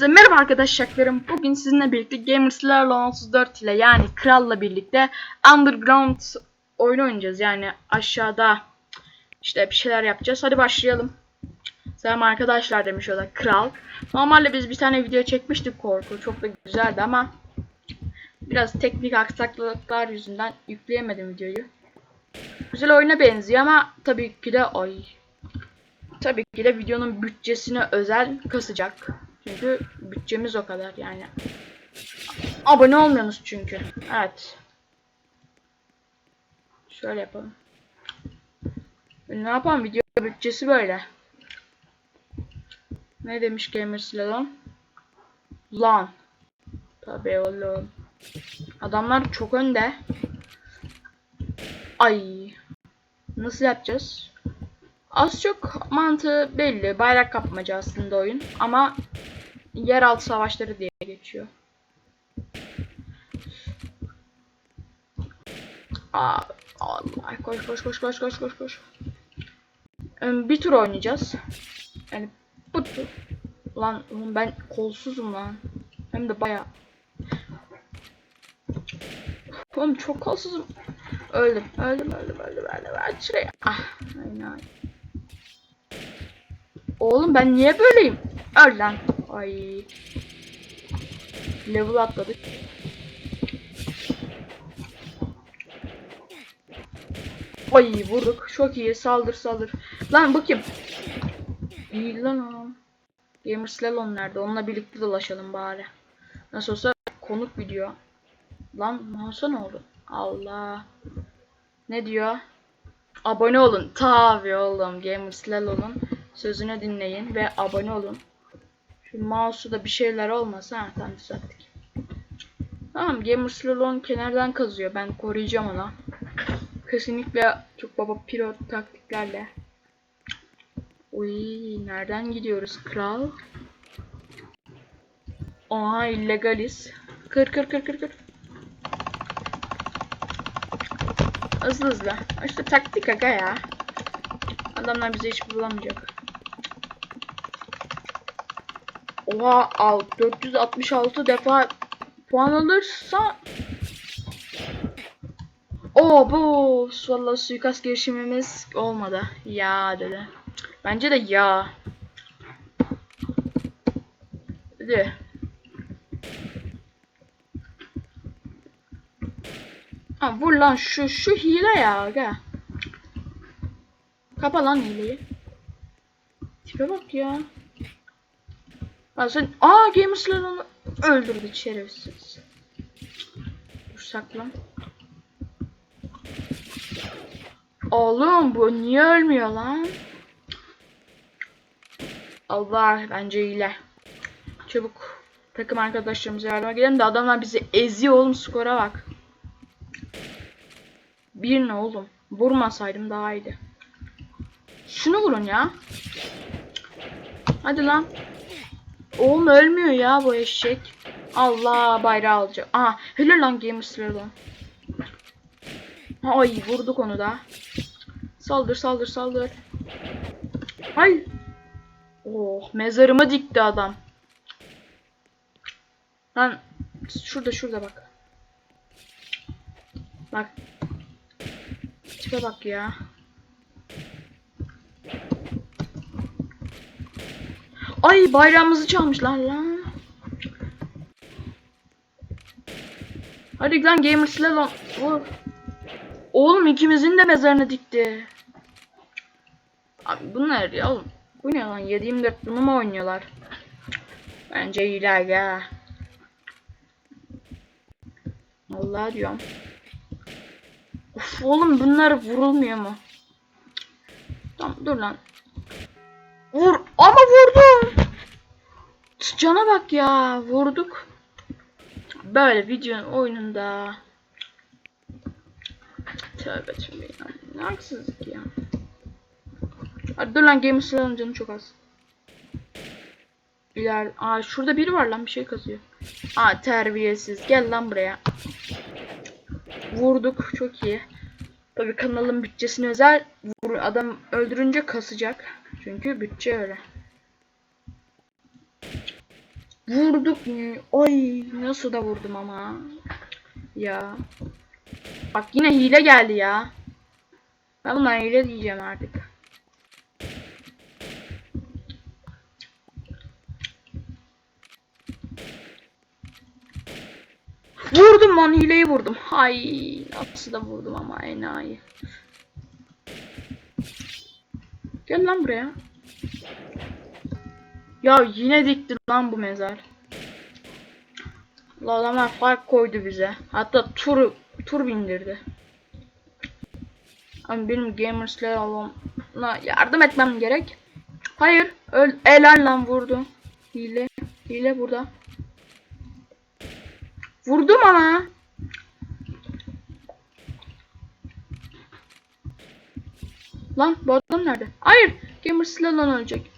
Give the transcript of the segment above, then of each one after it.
Hepinize merhaba arkadaşlarım. Bugün sizinle birlikte Gamers'ler 34 ile yani Kral'la birlikte Underground oyunu oynayacağız. Yani aşağıda işte bir şeyler yapacağız. Hadi başlayalım. Selam arkadaşlar demiş o da Kral. Normalde biz bir tane video çekmiştik korku. Çok da güzeldi ama biraz teknik aksaklıklar yüzünden yükleyemedim videoyu. Güzel oyuna benziyor ama tabii ki de ay Tabii ki de videonun bütçesine özel kasacak. Çünkü bütçemiz o kadar yani. Abone olmuyorsunuz çünkü. Evet. Şöyle yapalım. Ne yapalım video bütçesi böyle. Ne demiş Gamers lan? Lan. Tabii oğlum. Adamlar çok önde. Ay. Nasıl yapacağız? Az çok mantığı belli. Bayrak kapmaca aslında oyun. Ama yeraltı savaşları diye geçiyor. Aa, Allah. Koş koş koş koş koş koş koş. Bir tur oynayacağız. Yani bu tur. Lan ben kolsuzum lan. Hem de baya. Oğlum çok kolsuzum. Öldüm, öldüm, öldüm, öldüm, öldüm. Hadi şuraya. Ah, aynen. Oğlum ben niye böyleyim? Öl lan. Ay. Level atladık. Ay vurduk. Çok iyi. Saldır saldır. Lan kim? İyi lan o. Gamers Lelon nerede? Onunla birlikte dolaşalım bari. Nasıl olsa konuk video. Lan mouse'a ne oldu? Allah. Ne diyor? Abone olun. Tabii oğlum. Gamers Lelon'un sözünü dinleyin ve abone olun. Şu mouse'u bir şeyler olmasa ha tamam düzelttik. Tamam Gamers Lelon kenardan kazıyor. Ben koruyacağım ona. Kesinlikle çok baba pilot taktiklerle. Uy nereden gidiyoruz kral? Oha illegaliz. Kır kır kır kır kır. Hızlı hızlı. İşte taktik aga ya. Adamlar bize hiç bulamayacak. Oha al 466 defa puan alırsa Oo bu vallahi suikast girişimimiz olmadı. Ya dedi. Bence de ya. Hadi. Ha vur lan şu şu hile ya aga. Kapa lan hileyi. Tipe bak ya. Ha sen aa Gamers'lar onu öldürdü şerefsiz. Dur saklan. Oğlum bu niye ölmüyor lan? Allah bence hile. Çabuk takım arkadaşlarımıza yardıma gidelim de adamlar bizi eziyor oğlum skora bak. Bir ne oğlum? Vurmasaydım daha iyiydi. Şunu vurun ya. Hadi lan. Oğlum ölmüyor ya bu eşek. Allah bayrağı alacak. Aha helal lan Gamers'ları lan. Ay vurduk onu da. Saldır saldır saldır. Ay. Oh mezarıma dikti adam. Lan şurada şurada bak. Bak. Tipe bak ya. Ay bayrağımızı çalmışlar lan. Hadi lan Gamers lan vur. Oğlum ikimizin de mezarını dikti. Abi bunlar ya oğlum. Bu ne lan 7-24 bunu mu oynuyorlar? Bence iyiler ya. Vallahi diyorum. Of oğlum bunlar vurulmuyor mu? Tamam dur lan. Vur ama vurdum. Cana bak ya vurduk. Böyle videonun oyununda. Tövbe tövbe ya. Ne haksızlık ya. Hadi dur lan Gamer Slayer'ın canı çok az. İler... Aa şurada biri var lan bir şey kazıyor. Aa terbiyesiz. Gel lan buraya. Vurduk. Çok iyi. Tabii kanalın bütçesine özel vur adam öldürünce kasacak. Çünkü bütçe öyle. Vurduk mu? Ay nasıl da vurdum ama. Ya. Bak yine hile geldi ya. Ben buna hile diyeceğim artık. Vurdum lan hileyi vurdum. Hay nasıl da vurdum ama enayi. Gel lan buraya. Ya yine dikti lan bu mezar. La fark koydu bize. Hatta tur tur bindirdi. Ama benim gamers'ler alana yardım etmem gerek. Hayır, öl helal lan vurdu. Hile, hile burada. Vurdum ama. Lan bu adam nerede? Hayır, gamers'ler lan ölecek.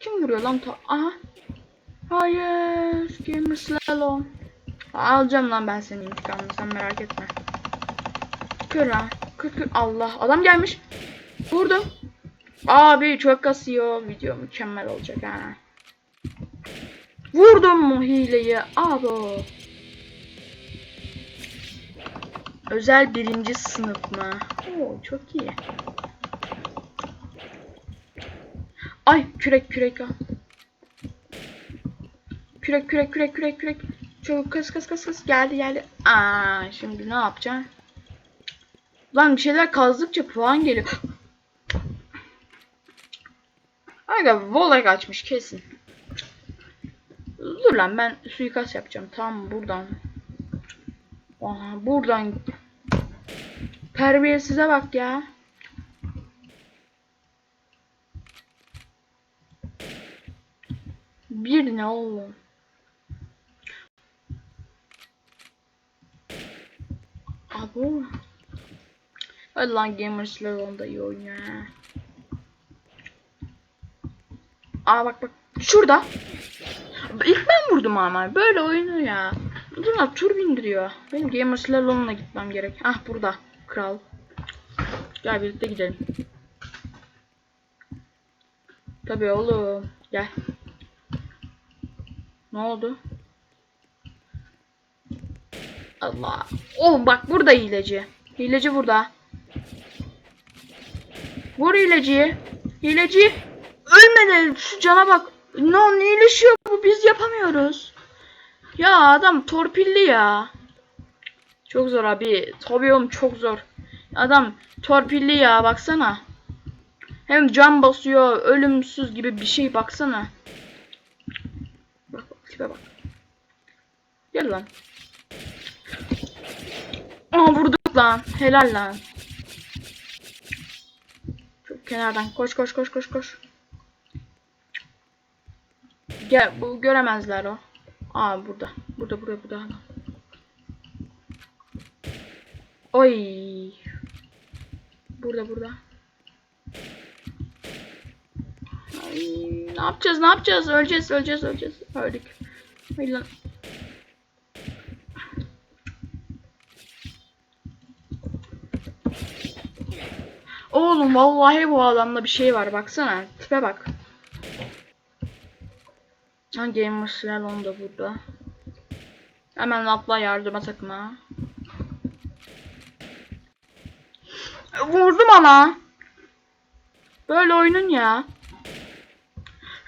Kim vuruyor lan? Ta Aha. Hayır. Gamer Slalom. Alacağım lan ben senin intikamını sen merak etme. Kır lan. Kır kır. Allah. Adam gelmiş. Vurdum. Abi çok kasıyor. Video mükemmel olacak ha. Vurdum mu hileyi? Abi. Özel birinci sınıf mı? Oo çok iyi. Ay kürek kürek al. Kürek kürek kürek kürek kürek. Çabuk kız kız kız kız geldi geldi. Aa şimdi ne yapacaksın? Lan bir şeyler kazdıkça puan geliyor. Aga volay kaçmış kesin. Dur lan ben suikast yapacağım. Tam buradan. Aha buradan. Terbiyesize bak ya. Bir ne oğlum? Abo. Hadi lan Gamers'lar onda iyi oynuyor ha. Aa bak bak. Şurada. İlk ben vurdum ama. Böyle oynuyor ya. Bunlar tur bindiriyor. Benim Gamers'lar onunla gitmem gerek. Ah burada. Kral. Gel birlikte gidelim. Tabii oğlum. Gel. Ne oldu? Allah. Oğlum bak burada hileci. Hileci burada. Vur hileciyi. Hileci. Ölmedi. Şu cana bak. Ne no, iyileşiyor bu biz yapamıyoruz. Ya adam torpilli ya. Çok zor abi. Tabii oğlum çok zor. Adam torpilli ya baksana. Hem can basıyor ölümsüz gibi bir şey baksana. Tipe bak. Gel lan. Aa vurduk lan. Helal lan. Çok kenardan koş koş koş koş koş. Gel bu göremezler o. Aa burada. Burada burada burada. Oy. Burada burada. Ay, ne yapacağız ne yapacağız? Öleceğiz öleceğiz öleceğiz. Öldük. Hayır lan. Oğlum vallahi bu adamda bir şey var baksana. Tipe bak. Ha Gamer Slalom da burada. Hemen atla yardıma takma. Vurdum ana. Böyle oyunun ya.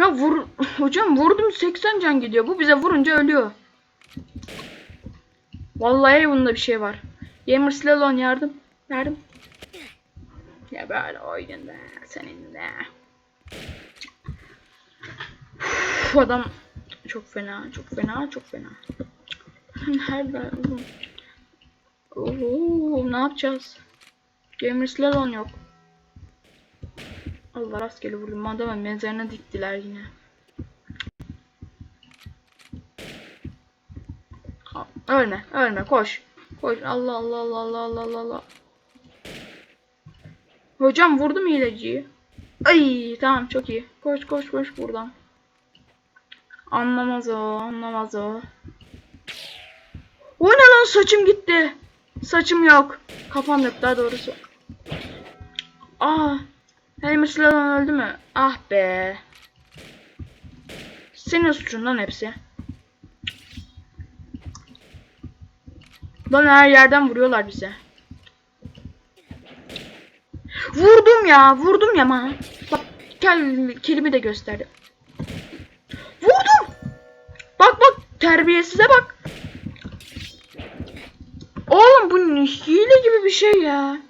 Ya vur hocam vurdum 80 can gidiyor. Bu bize vurunca ölüyor. Vallahi bunda bir şey var. Gamer Slalom yardım. Yardım. Ya böyle oyunda senin de. Uf, adam çok fena, çok fena, çok fena. Her ber. Oo, ne yapacağız? Gamers'ler on yok. Allah rastgele vurdum. Adamın mezarına diktiler yine. Ölme, ölme, koş. Koş. Allah Allah Allah Allah Allah Allah Allah. Hocam vurdum hileciyi. Ay tamam çok iyi. Koş koş koş buradan. Anlamaz o, anlamaz o. O ne lan saçım gitti. Saçım yok. Kafam yok daha doğrusu. Aa. Helmut Slalom öldü mü? Ah be. Senin suçundan hepsi. Lan her yerden vuruyorlar bize. Vurdum ya, vurdum ya ma. Bak kel, kelimi de gösterdi. Vurdum. Bak bak terbiyesize bak. Oğlum bu hile gibi bir şey ya.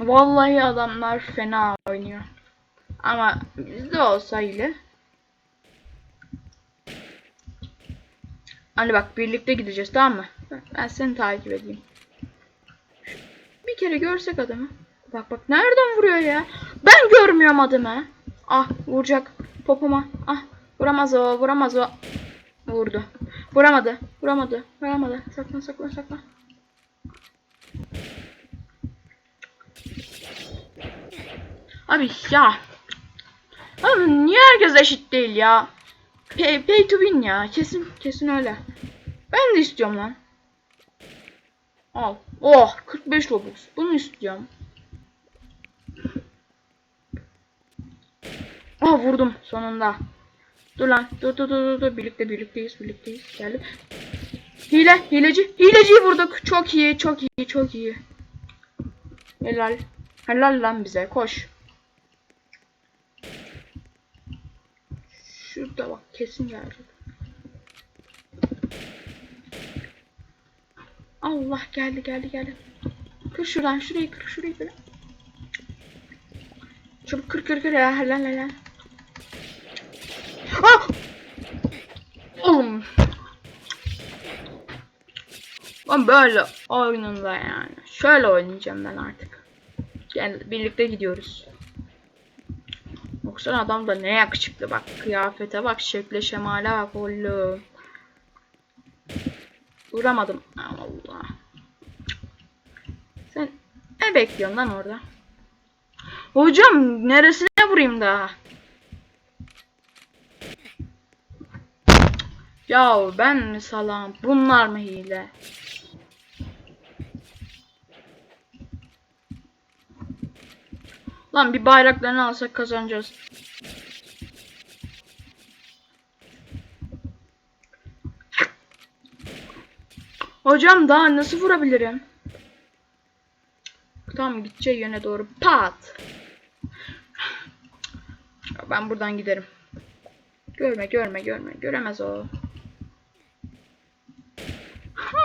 Vallahi adamlar fena oynuyor. Ama bizde olsa hile. Hani bak birlikte gideceğiz tamam mı? Ben seni takip edeyim. Bir kere görsek adamı. Bak bak nereden vuruyor ya? Ben görmüyorum adamı. Ah vuracak popoma. Ah vuramaz o vuramaz o. Vurdu. Vuramadı. Vuramadı. Vuramadı. Saklan saklan saklan. Abi ya. Abi niye herkes eşit değil ya? Pay, pay to win ya. Kesin kesin öyle. Ben de istiyorum lan. Al. Oh 45 Robux. Bunu istiyorum. Ah vurdum sonunda. Dur lan. Dur dur dur dur. Birlikte birlikteyiz. Birlikteyiz. Geldim. Hile. Hileci. Hileciyi vurduk. Çok iyi. Çok iyi. Çok iyi. Helal. Helal lan bize. Koş. Şurada bak. Kesin gelecek. Allah geldi geldi geldi. Kır şuradan. Şurayı kır. Şurayı kır. Çabuk kır kır kır ya. Helal helal. Ah! Oğlum. Ben böyle oyununda yani. Şöyle oynayacağım ben artık. Gel birlikte gidiyoruz. Yoksa adam da ne yakışıklı bak. Kıyafete bak, şekle şemale bak oğlum. Vuramadım. Allah. Sen ne bekliyorsun lan orada? Hocam neresine vurayım daha? Ya ben mi salam? Bunlar mı hile? Lan bir bayraklarını alsak kazanacağız. Hocam daha nasıl vurabilirim? Tamam gideceği yöne doğru pat. Ben buradan giderim. Görme görme görme. Göremez o. Ha,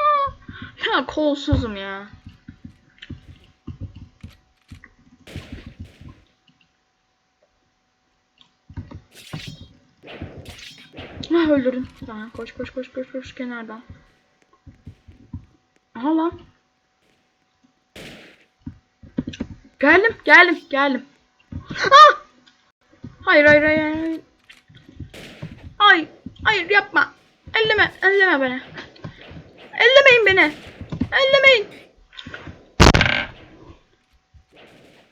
ya kolsuzum ya. Ah öldürdüm. Tamam koş koş koş koş koş kenardan. Aha lan. Geldim geldim geldim. Ah! Hayır hayır hayır. hayır. Ay, hayır yapma. Elleme, elleme beni. Ellemeyin beni. Ellemeyin.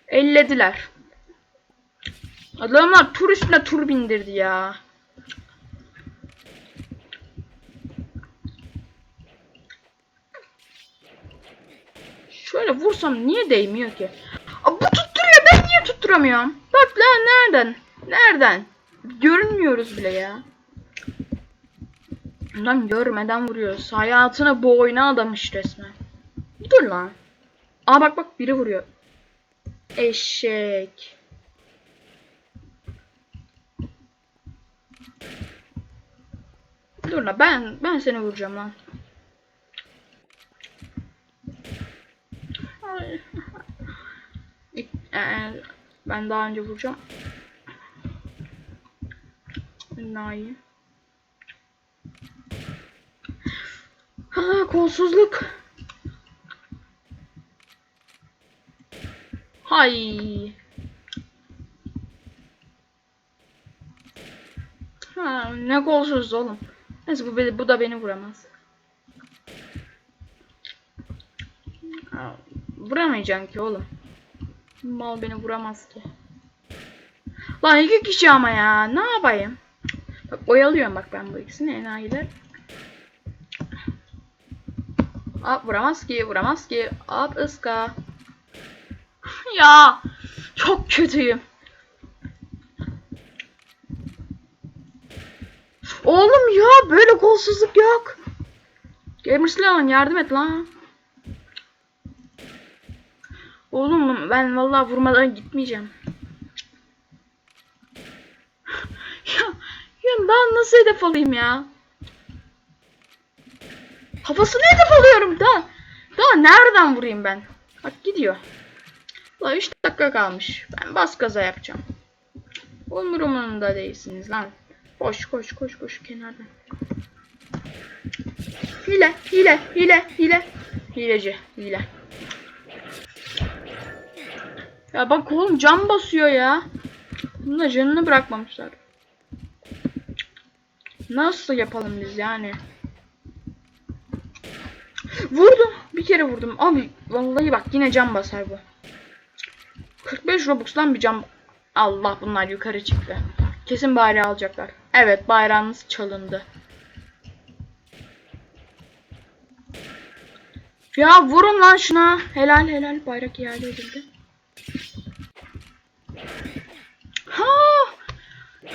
Ellediler. Adamlar tur üstüne tur bindirdi ya. Şöyle vursam niye değmiyor ki? Aa, bu tutturuyor ben niye tutturamıyorum? Bak lan nereden? Nereden? Görünmüyoruz bile ya. Lan görmeden vuruyoruz. Hayatına bu oyuna adamış resmen. Dur lan. Aa bak bak biri vuruyor. Eşek. Dur lan ben ben seni vuracağım lan. Ee, ben daha önce vuracağım. Daha iyi. Ha kolsuzluk. Hay. Ha ne kolsuz oğlum. Neyse bu, bu da beni vuramaz. Ha, Vuramayacaksın ki oğlum. Mal beni vuramaz ki. Lan iki kişi ama ya. Ne yapayım? Bak oyalıyorum bak ben bu ikisini enayiler. Aa vuramaz ki vuramaz ki. At ıska. ya çok kötüyüm. Oğlum ya böyle golsuzluk yok. Gamers'le yardım et lan. Oğlum ben vallahi vurmadan gitmeyeceğim. ya, ya daha nasıl hedef alayım ya? Kafasını hedef alıyorum da. Daha nereden vurayım ben? Bak gidiyor. La 3 dakika kalmış. Ben bas gaza yapacağım. Umurumda değilsiniz lan. Koş koş koş koş kenardan. Hile hile hile hile. Hileci hile. Ya bak oğlum cam basıyor ya. Bunun da canını bırakmamışlar. Nasıl yapalım biz yani? Vurdum. Bir kere vurdum. Abi vallahi bak yine cam basar bu. 45 Robux'tan bir cam. Allah bunlar yukarı çıktı. Kesin bayrağı alacaklar. Evet bayrağınız çalındı. Ya vurun lan şuna. Helal helal bayrak iade edildi. Ha!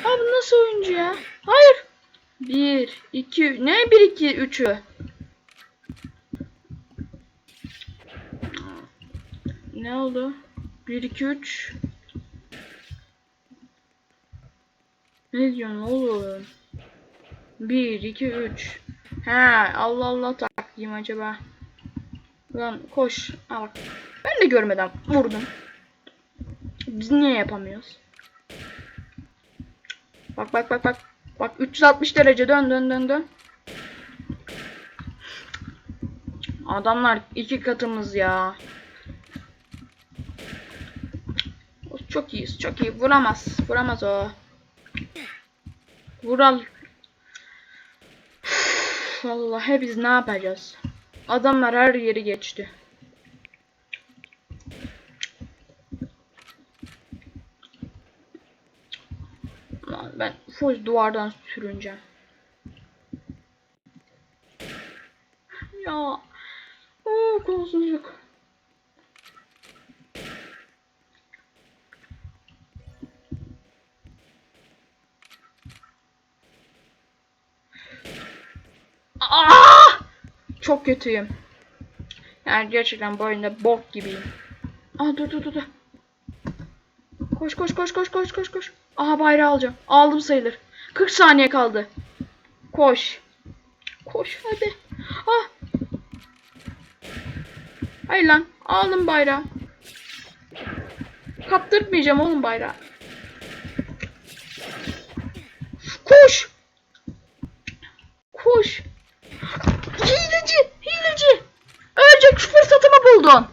Abi nasıl oyuncu ya? Hayır. 1 2 ne 1 2 3'ü? Ne oldu? 1 2 3 Ne diyorsun oğlum? 1 2 3 He Allah Allah takayım acaba. Lan koş. Bak. Ben de görmeden vurdum. Biz niye yapamıyoruz? Bak bak bak bak. Bak 360 derece dön dön dön dön. Adamlar iki katımız ya. Çok iyiyiz çok iyi. Vuramaz. Vuramaz o. Vural. Vallahi biz ne yapacağız? Adamlar her yeri geçti. Ben full duvardan sürüneceğim. Ya. Oo kolsuzluk. Aa! Çok kötüyüm. Yani gerçekten bu oyunda bok gibiyim. Aa dur dur dur. Koş koş koş koş koş koş koş. Aha bayrağı alacağım. Aldım sayılır. 40 saniye kaldı. Koş. Koş hadi. Ah. Hayır lan. Aldım bayrağı. Kaptırtmayacağım oğlum bayrağı. Koş. Koş. Hileci. Hileci. Ölecek fırsatımı buldun.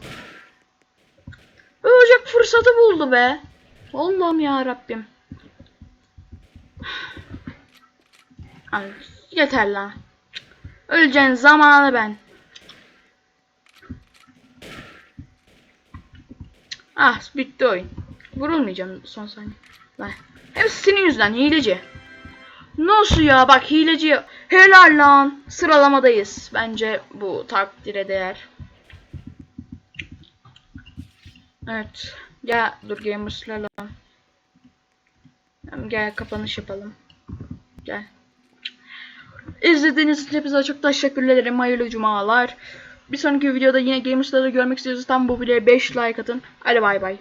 Ölecek fırsatı buldu be. Allah'ım ya Rabbim. Yeter lan. Öleceğin zamanı ben. Ah bitti oyun. Vurulmayacağım son saniye. Lan. Hepsi senin yüzünden hileci. Nasıl ya bak hileci helal lan sıralamadayız. Bence bu takdire değer. Evet. Gel dur gamers'larla. Gel kapanış yapalım. Gel. İzlediğiniz için hepinize çok teşekkür ederim. Hayırlı cumalar. Bir sonraki videoda yine gamers'ları görmek istiyorsanız tam bu videoya 5 like atın. Hadi bay bay.